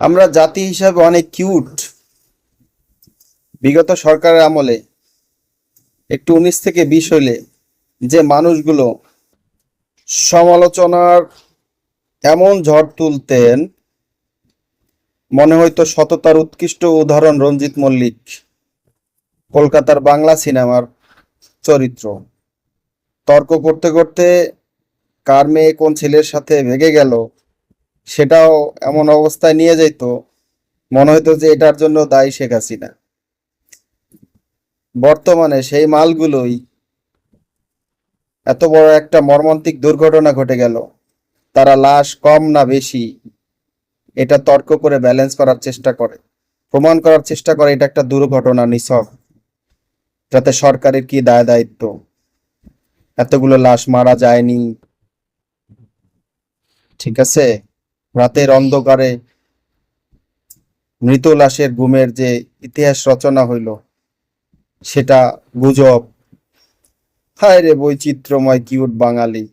আমরা জাতি হিসাবে অনেক কিউট বিগত সরকারের আমলে একটু উনিশ থেকে বিশ হইলে যে মানুষগুলো সমালোচনার এমন ঝড় তুলতেন, মনে হইতো সততার উৎকৃষ্ট উদাহরণ রঞ্জিত মল্লিক, কলকাতার বাংলা সিনেমার চরিত্র। তর্ক করতে করতে কার মেয়ে কোন ছেলের সাথে ভেগে গেল সেটাও এমন অবস্থায় নিয়ে যেত মনে হইতো যে এটার জন্য দায়ী শেখ হাসিনা। বর্তমানে সেই মালগুলোই এত বড় একটা মর্মান্তিক দুর্ঘটনা ঘটে গেল, তারা লাশ কম না বেশি এটা তর্ক করে ব্যালেন্স করার চেষ্টা করে, প্রমাণ করার চেষ্টা করে এটা একটা দুর্ঘটনা নিছক, যাতে সরকারের কি দায় দায়িত্ব। এতগুলো লাশ মারা যায়নি। ঠিক আছে? রাতের অন্ধকারে মৃত লাশের গুমের যে ইতিহাস রচনা হইল, সেটা গুজব। হায় রে বৈচিত্র্যময় কিউট বাঙালি।